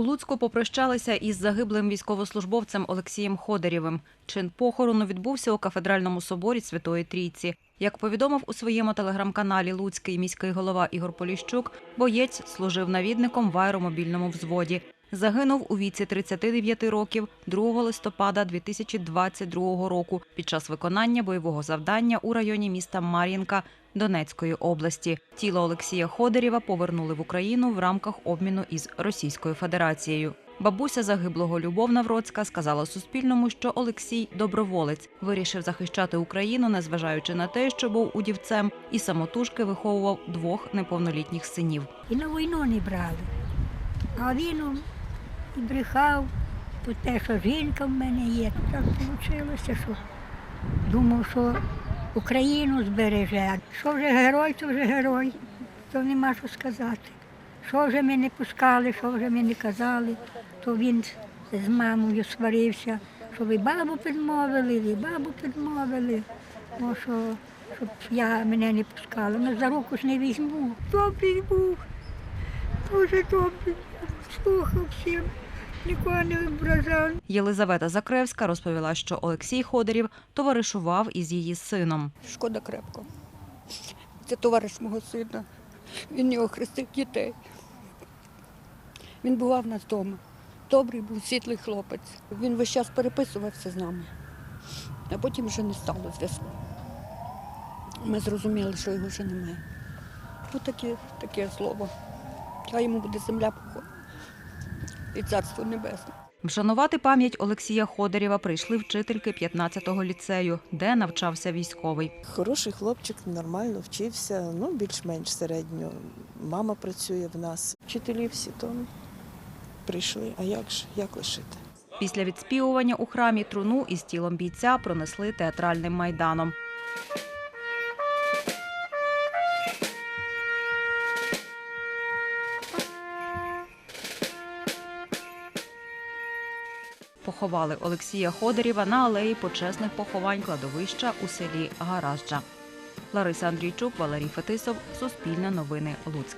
У Луцьку попрощалися із загиблим військовослужбовцем Олексієм Ходорєвим. Чин похорону відбувся у кафедральному соборі Святої Трійці. Як повідомив у своєму телеграм-каналі Луцький міський голова Ігор Поліщук, боєць служив навідником в аеромобільному взводі. Загинув у віці 39 років 2 листопада 2022 року під час виконання бойового завдання у районі міста Мар'їнка Донецької області. Тіло Олексія Ходорєва повернули в Україну в рамках обміну із Російською Федерацією. Бабуся загиблого Любов Навроцька сказала Суспільному, що Олексій доброволець вирішив захищати Україну, незважаючи на те, що був удівцем, і самотужки виховував двох неповнолітніх синів. І на війну не брали. А він і брехав про те, що жінка в мене є. Так вийшло, що думав, що Україну збереже. Що вже герой, то вже герой. То нема що сказати. Що вже ми не пускали, що вже ми не казали, то він з мамою сварився, що ви бабу підмовили, ви бабу підмовили. Ну, що, щоб я мене не пускала. Ну, за руку ж не візьму. Добрий був, дуже добрий, слухав всім, нікого не ображав. Єлизавета Закревська розповіла, що Олексій Ходорів товаришував із її сином. Шкода крепко. Це товариш мого сина. Він його хрестив дітей. Він бував в нас вдома. Добрий був, світлий хлопець. Він весь час переписувався з нами, а потім вже не стало зв'язку. Ми зрозуміли, що його вже немає. Ось таке, таке слово. Хай йому буде земля покой і царство небесне. Вшанувати пам'ять Олексія Ходорєва прийшли вчительки 15-го ліцею, де навчався військовий. Хороший хлопчик, нормально вчився, ну більш-менш середньо. Мама працює в нас. Вчителі всі то прийшли. А як ж, як лишити? Після відспівування у храмі труну із тілом бійця пронесли театральним майданом. Поховали Олексія Ходорєва на алеї почесних поховань кладовища у селі Гаражджа. Лариса Андрійчук, Валерій Фетисов, Суспільне новини, Луцьк.